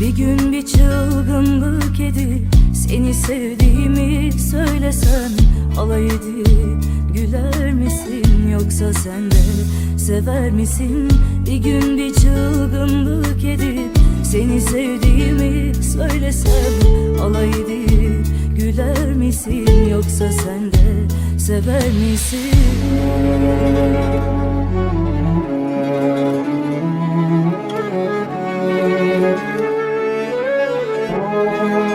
Bir gün bir çılgınlık edip Seni sevdiğimi söylesem Alay güler misin? Yoksa sen sever misin? Bir gün bir çılgınlık edip yoksa sen de sever misin? Cesareti